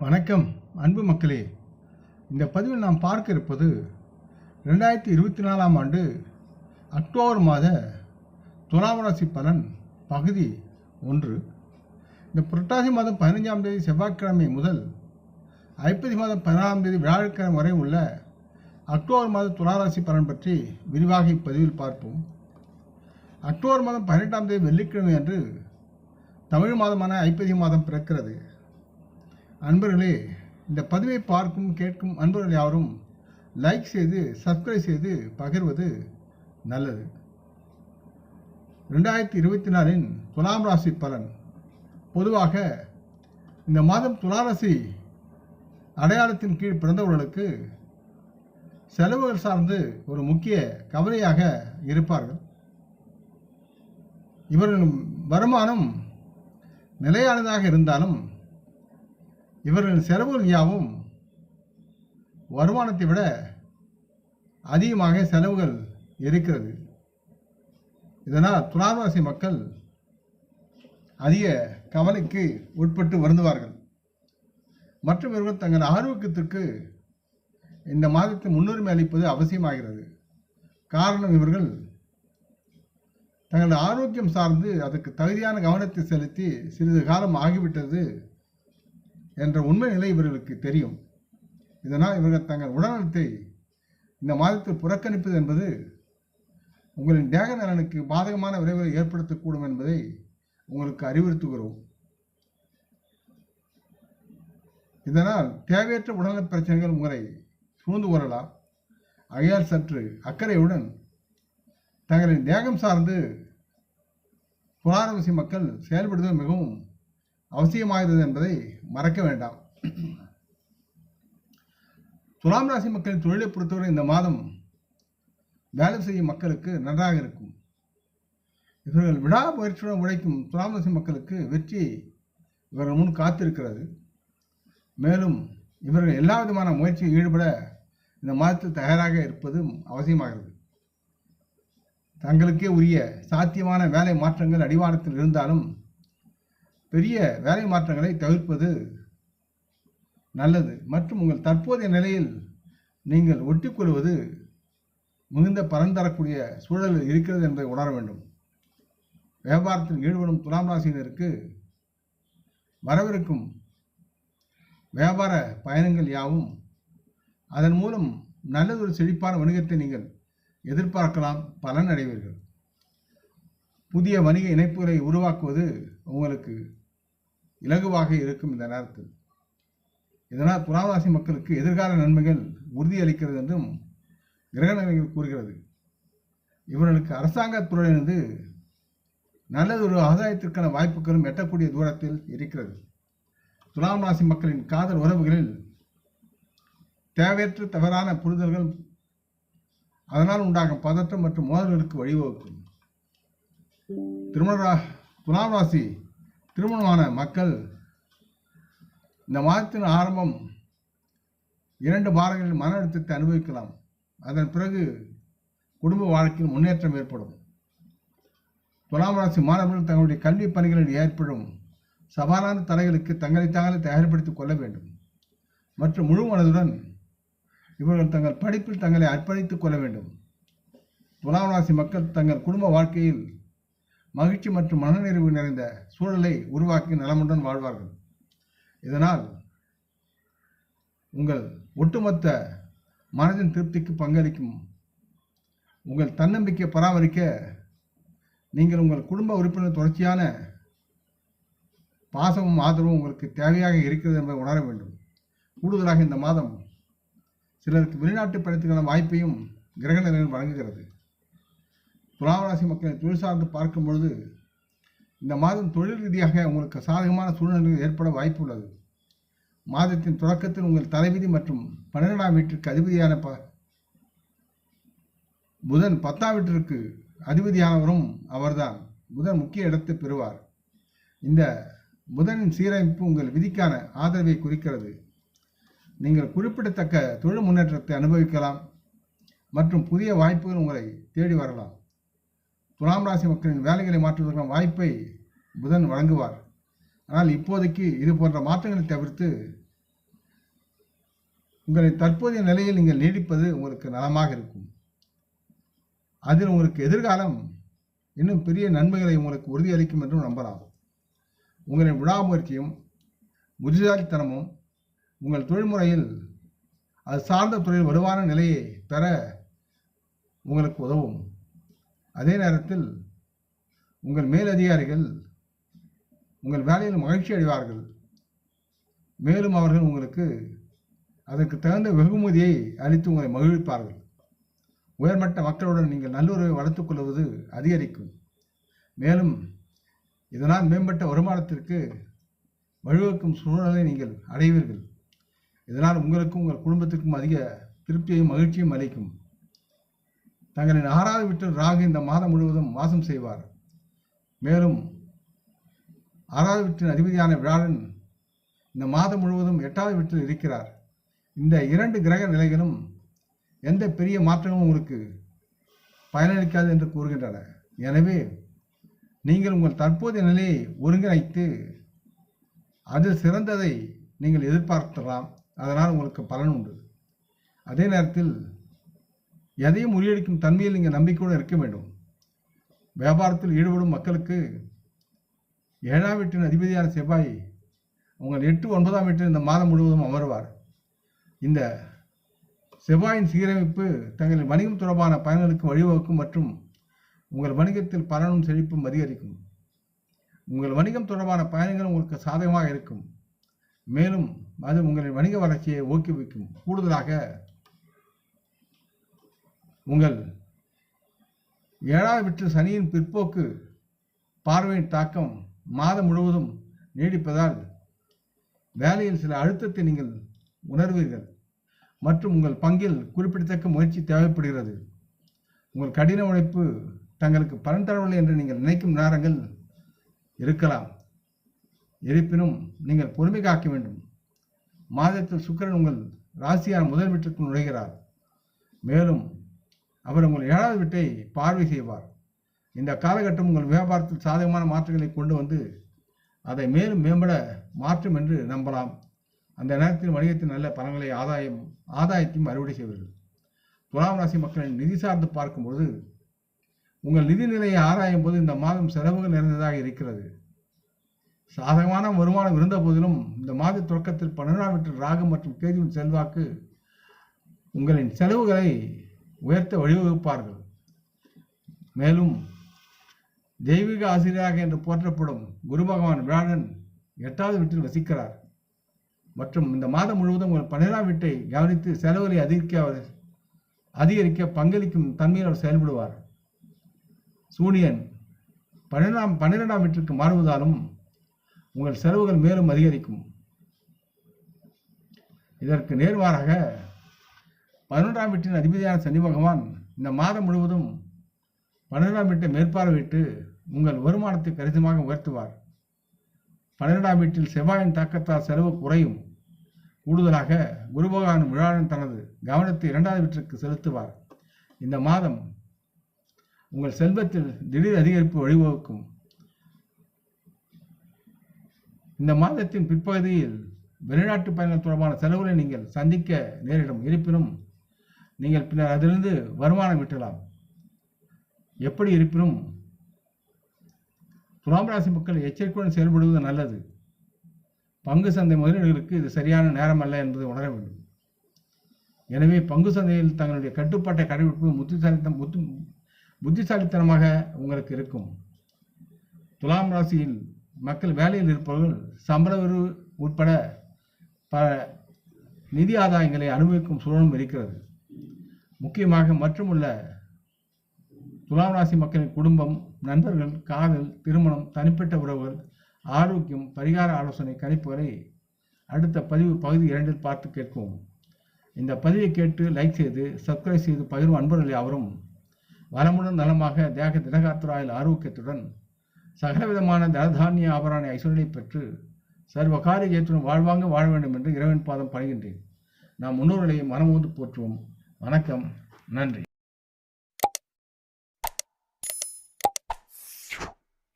வணக்கம் அன்பு மக்களே. இந்த பதிவில் நாம் பார்க்க இருப்பது ரெண்டாயிரத்தி இருபத்தி நாலாம் ஆண்டு அக்டோபர் மாத துலாம் ராசி பலன் பகுதி ஒன்று. இந்த புரட்டாசி மாதம் பதினைஞ்சாம் தேதி செவ்வாய்க்கிழமை முதல் ஐப்பதி மாதம் பதினாறாம் தேதி வியாழக்கிழமை வரை உள்ள அக்டோபர் மாத துலாராசி பலன் பற்றி விரிவாக இப்பதிவில் பார்ப்போம். அக்டோபர் மாதம் பதினெட்டாம் தேதி வெள்ளிக்கிழமை அன்று தமிழ் மாதமான ஐப்பதி மாதம் பிறக்கிறது. அன்பர்களே இந்த பதிவை பார்க்கும் கேட்கும் அன்பர்கள் யாரும் லைக் செய்து சப்ஸ்கிரைப் செய்து பகிர்வது நல்லது. ரெண்டாயிரத்தி இருபத்தி நாலின் துலாம் ராசி பலன். பொதுவாக இந்த மாதம் துலாராசி அடையாளத்தின் கீழ் பிறந்தவர்களுக்கு செலவுகள் சார்ந்து ஒரு முக்கிய கவலையாக இருப்பார்கள். இவர்களின் வருமானம் நிலையானதாக இருந்தாலும் இவர்களின் செலவுகள் யாவும் வருமானத்தை விட அதிகமாக செலவுகள் இருக்கிறது. இதனால் துளாராசி மக்கள் அதிக கவலைக்கு உட்பட்டு வருந்துவார்கள். மற்றும் இவர்கள் தங்கள் ஆரோக்கியத்திற்கு இந்த மாதத்தில் முன்னுரிமை அளிப்பது அவசியமாகிறது. காரணம் இவர்கள் தங்களது ஆரோக்கியம் சார்ந்து அதற்கு தகுதியான கவனத்தை செலுத்தி சிறிது காலம் ஆகிவிட்டது என்ற உண்மை நிலை இவர்களுக்கு தெரியும். இதனால் இவர்கள் தங்கள் உடல்நலத்தை இந்த மாதத்தில் புறக்கணிப்பது என்பது உங்களின் தேக நலனுக்கு பாதகமான விளைவுகளை ஏற்படுத்தக்கூடும் என்பதை உங்களுக்கு அறிவுறுத்துகிறோம். இதனால் தேவையற்ற உடல்நல பிரச்சனைகள் உங்களை சூழ்ந்து கொள்ளலாம். ஆகையால் சற்று அக்கறையுடன் தங்களின் தேகம் சார்ந்து புராணவசி மக்கள் செயல்படுவது மிகவும் அவசியமாகிறது என்பதை மறக்க வேண்டாம். துலாம் ராசி மக்களின் தொழிலை பொறுத்தவரை இந்த மாதம் வேலை செய்யும் மக்களுக்கு நன்றாக இருக்கும். இவர்கள் விடாமுயற்சியுடன் உழைக்கும் துலாம் ராசி மக்களுக்கு வெற்றி இவர்கள் முன் காத்திருக்கிறது. மேலும் இவர்கள் எல்லா விதமான முயற்சியில் ஈடுபட இந்த மாதத்தில் தயாராக இருப்பதும் அவசியமாகிறது. தங்களுக்கே உரிய சாத்தியமான வேலை மாற்றங்கள் அடிவாரத்தில் இருந்தாலும் பெரிய வேலை மாற்றங்களை தவிர்ப்பது நல்லது. மற்றும் உங்கள் தற்போதைய நிலையில் நீங்கள் ஒட்டிக்கொள்வது மிகுந்த பலன் தரக்கூடிய சூழல் இருக்கிறது என்பதை உணர வேண்டும். வியாபாரத்தில் ஈடுபடும் துலாம் ராசியினருக்கு வரவிருக்கும் வியாபார பயணங்கள் யாவும் அதன் மூலம் நல்லதொரு செழிப்பான வணிகத்தை நீங்கள் எதிர்பார்க்கலாம் பலன் அடைவீர்கள் புதிய வணிக இணைப்புகளை உருவாக்குவது உங்களுக்கு இலகுவாக இருக்கும் இந்த நேரத்தில். இதனால் துலாராசி மக்களுக்கு எதிர்கால நன்மைகள் உறுதியளிக்கிறது என்றும் கிரகணங்கள் கூறுகிறது. இவர்களுக்கு அரசாங்கத் துறையிலிருந்து நல்லதொரு ஆதாயத்திற்கான வாய்ப்புகளும் எட்டக்கூடிய தூரத்தில் இருக்கிறது. துலாம் ராசி மக்களின் காதல் உறவுகளில் தேவையற்ற தவறான புரிதல்கள் அதனால் உண்டாகும் பதற்றம் மற்றும் மோதல்களுக்கு வழிவகுக்கும். திருமண ரா- துலாம் ராசி திருமணமான மக்கள் இந்த மாதத்தின் ஆரம்பம் இரண்டு வாரங்களில் மன அழுத்தத்தை அனுபவிக்கலாம். அதன் பிறகு குடும்ப வாழ்க்கையில் முன்னேற்றம் ஏற்படும். துலாம் ராசி மாணவர்கள் தங்களுடைய கல்வி பணிகளில் ஏற்படும் சவாலான தடைகளுக்கு தங்களை தாங்களே தயார்படுத்திக் கொள்ள வேண்டும். மற்றும் முழு மனதுடன் இவர்கள் தங்கள் படிப்பில் தங்களை அர்ப்பணித்துக் கொள்ள வேண்டும். துலாம் ராசி மக்கள் தங்கள் குடும்ப வாழ்க்கையில் மகிழ்ச்சி மற்றும் மனநிறைவு நிறைந்த சூழலை உருவாக்கி நலமுடன் வாழ்வார்கள். இதனால் உங்கள் ஒட்டுமொத்த மனதின் திருப்திக்கு பங்களிக்கும். உங்கள் தன்னம்பிக்கை பராமரிக்க நீங்கள் உங்கள் குடும்ப உறுப்பினர் தொடர்ச்சியான பாசமும் ஆதரவும் உங்களுக்கு தேவையாக இருக்கிறது என்பதை உணர வேண்டும். கூடுதலாக இந்த மாதம் சிலருக்கு வெளிநாட்டு பயணத்துக்கான வாய்ப்பையும் கிரக நிலைகள் வழங்குகிறது. துலாவராசி மக்களை தொழில் சார்ந்து பார்க்கும் பொழுது இந்த மாதம் தொழில் ரீதியாக உங்களுக்கு சாதகமான சூழ்நிலைகள் ஏற்பட வாய்ப்பு உள்ளது மாதத்தின் தொடக்கத்தில் உங்கள் தலைவிதி மற்றும் பன்னிரெண்டாம் வீட்டிற்கு அதிபதியான ப புதன் பத்தாம் வீட்டிற்கு அதிபதியானவரும் அவர்தான். புதன் முக்கிய இடத்தை பெறுவார். இந்த புதனின் சீரமைப்பு உங்கள் விதிக்கான ஆதரவை குறிக்கிறது. நீங்கள் குறிப்பிடத்தக்க தொழில் முன்னேற்றத்தை அனுபவிக்கலாம் மற்றும் புதிய வாய்ப்புகள் உங்களை தேடி வரலாம். துலாம் ராசி மக்களின் வேலைகளை மாற்றுவதற்கான வாய்ப்பை புதன் வழங்குவார். ஆனால் இப்போதைக்கு இது போன்ற மாற்றங்களை தவிர்த்து உங்களை தற்போதைய நிலையில் நீங்கள் நீடிப்பது உங்களுக்கு நலமாக இருக்கும். அதில் உங்களுக்கு எதிர்காலம் இன்னும் பெரிய நன்மைகளை உங்களுக்கு உறுதியளிக்கும் என்றும் நம்பலாம் உங்களின் விடாமுயற்சியும் புத்திசாலித்தனமும் உங்கள் தொழில்முறையில் அது சார்ந்த துறையில் வலுவான நிலையை பெற உங்களுக்கு உதவும். அதே நேரத்தில் உங்கள் மேலதிகாரிகள் உங்கள் வேலையில் மகிழ்ச்சி அடைவார்கள். மேலும் அவர்கள் உங்களுக்கு அதற்கு தகுந்த வெகுமதியை அளித்து உங்களை மகிழ்விப்பார்கள். உயர்மட்ட மக்களுடன் நீங்கள் நல்லுறவை வளர்த்துக் கொள்வது அதிகரிக்கும். மேலும் இதனால் மேம்பட்ட வருமானத்திற்கு வழிவகுக்கும் சூழ்நிலை நீங்கள் அடைவீர்கள். இதனால் உங்களுக்கும் உங்கள் குடும்பத்திற்கும் அதிக திருப்தியையும் மகிழ்ச்சியும் அளிக்கும். தங்களின் ஆறாவது வீட்டில் ராகு இந்த மாதம் முழுவதும் வாசம் செய்வார். மேலும் ஆறாவது வீட்டின் அதிபதியான வியாழன் இந்த மாதம் முழுவதும் எட்டாவது வீட்டில் இருக்கிறார். இந்த இரண்டு கிரக நிலைகளும் எந்த பெரிய மாற்றமும் உங்களுக்கு பயனளிக்காது என்று கூறுகின்றன. எனவே நீங்கள் உங்கள் தற்போதைய நிலையை ஒருங்கிணைத்து அது சிறந்ததை நீங்கள் எதிர்பார்க்கலாம். அதனால் உங்களுக்கு பலன் உண்டு. அதே நேரத்தில் எதையும் முறியடிக்கும் தன்மையில் நீங்கள் நம்பிக்கையோடு இருக்க வேண்டும். வியாபாரத்தில் ஈடுபடும் மக்களுக்கு ஏழாம் வீட்டின் அதிபதியான செவ்வாய் உங்கள் எட்டு ஒன்பதாம் வீட்டில் இந்த மாதம் முழுவதும் அமர்வார். இந்த செவ்வாயின் சீரமைப்பு தங்களின் வணிகம் தொடர்பான பயன்களுக்கு வழிவகுக்கும் மற்றும் உங்கள் வணிகத்தில் பலனும் செழிப்பும் அதிகரிக்கும். உங்கள் வணிகம் தொடர்பான பயணங்கள் உங்களுக்கு சாதகமாக இருக்கும். மேலும் அது உங்களின் வணிக வளர்ச்சியை ஊக்குவிக்கும். கூடுதலாக உங்கள் ஏழாவது வீட்டில் சனியின் பிற்போக்கு பார்வையின் தாக்கம் மாதம் முழுவதும் நீடிப்பதால் வேலையில் சில அழுத்தத்தை நீங்கள் உணர்வீர்கள் மற்றும் உங்கள் பங்கில் குறிப்பிடத்தக்க முயற்சி தேவைப்படுகிறது. உங்கள் கடின உழைப்பு தங்களுக்கு பலன் தரவில்லை என்று நீங்கள் நினைக்கும் நேரங்கள் இருக்கலாம். இருப்பினும் நீங்கள் பொறுமை காக்க வேண்டும். மாதத்தில் சுக்கிரன் உங்கள் ராசியான முதல் வீட்டிற்குள் நுழைகிறார். மேலும் அவர் உங்கள் ஏழாவது வீட்டை பார்வை செய்வார். இந்த காலகட்டம் உங்கள் வியாபாரத்தில் சாதகமான மாற்றங்களை கொண்டு வந்து அதை மேலும் மேம்பட மாற்றும் என்று நம்பலாம். அந்த நேரத்தில் வணிகத்தின் நல்ல பலன்களை ஆதாயம் ஆதாயத்தையும் அறுவடை செய்வீர்கள். துலாம் ராசி மக்களின் நிதி சார்ந்து பார்க்கும்பொழுது உங்கள் நிதி நிலையை ஆராயும் போது இந்த மாதம் செலவுகள் நிறைந்ததாக இருக்கிறது. சாதகமான வருமானம் இருந்த போதிலும் இந்த மாத தொடக்கத்தில் பன்னெண்டாம் வீட்டில் ராகம் மற்றும் கேதுவின் செல்வாக்கு உங்களின் செலவுகளை உயர்த்த வழிவகுப்பார்கள். மேலும் தெய்வீக ஆசிரியராக என்று போற்றப்படும் குரு பகவான் வியாழன் எட்டாவது வீட்டில் வசிக்கிறார். மற்றும் இந்த மாதம் முழுவதும் உங்கள் பன்னிரெண்டாம் வீட்டை கவனித்து செலவுகளை அதிகரிக்க அவர் அதிகரிக்க பங்களிக்கும் தன்மையில் அவர் செயல்படுவார். சூனியன் பன்னிரெண்டாம் பன்னிரெண்டாம் வீட்டிற்கு மாறுவதாலும் உங்கள் செலவுகள் மேலும் அதிகரிக்கும். இதற்கு நேர்மாறாக பதினொன்றாம் வீட்டின் அதிபதியான சனி பகவான் இந்த மாதம் முழுவதும் பன்னிரெண்டாம் வீட்டை மேற்பார்வையிட்டு உங்கள் வருமானத்தை கணிசமாக உயர்த்துவார். பன்னிரெண்டாம் வீட்டில் செவ்வாயின் தாக்கத்தால் செலவு குறையும். கூடுதலாக குரு பகவான் விழாவின் தனது கவனத்தை இரண்டாவது வீட்டிற்கு செலுத்துவார். இந்த மாதம் உங்கள் செல்வத்தில் திடீர் அதிகரிப்பு வழிவகுக்கும். இந்த மாதத்தின் பிற்பகுதியில் வெளிநாட்டு பயணம் தொடர்பான செலவுகளை நீங்கள் சந்திக்க நேரிடும். இருப்பினும் நீங்கள் பின்னர் அதிலிருந்து வருமானம் ஈட்டலாம். எப்படி இருப்பினும் துலாம் ராசி மக்கள் எச்சரிக்கையுடன் செயல்படுவது நல்லது. பங்கு சந்தை முதலீடுகளுக்கு இது சரியான நேரம் அல்ல என்பதை உணர வேண்டும். எனவே பங்கு சந்தையில் தங்களுடைய கட்டுப்பாட்டை கடைபிடிப்பது புத்திசாலித்தம் புத்தி புத்திசாலித்தனமாக உங்களுக்கு இருக்கும். துலாம் ராசியில் மக்கள் வேலையில் இருப்பவர்கள் சம்பள உட்பட பல நிதி ஆதாயங்களை அனுபவிக்கும் சூழலும் இருக்கிறது. முக்கியமாக மற்றுமுள்ள துலாம் ராசி மக்களின் குடும்பம் நண்பர்கள் காதல் திருமணம் தனிப்பட்ட உறவுகள் ஆரோக்கியம் பரிகார ஆலோசனை கணிப்புகளை அடுத்த பதிவு பகுதி இரண்டில் பார்த்து கேட்போம். இந்த பதிவை கேட்டு லைக் செய்து சப்ஸ்கிரைப் செய்து பகிரும் அன்பர்கள் அவரும் வளமுடன் நலமாக தேக திடகாத்துராயில் ஆரோக்கியத்துடன் சகலவிதமான தனதானிய ஆபராணி ஐஸ்வர்யை பெற்று சர்வ காரிய வாழ்வாங்க வாழ வேண்டும் என்று இறைவன் பாதம் பணிகின்றேன். நாம் முன்னோர்களை மனமோந்து போற்றுவோம். வணக்கம். நன்றி.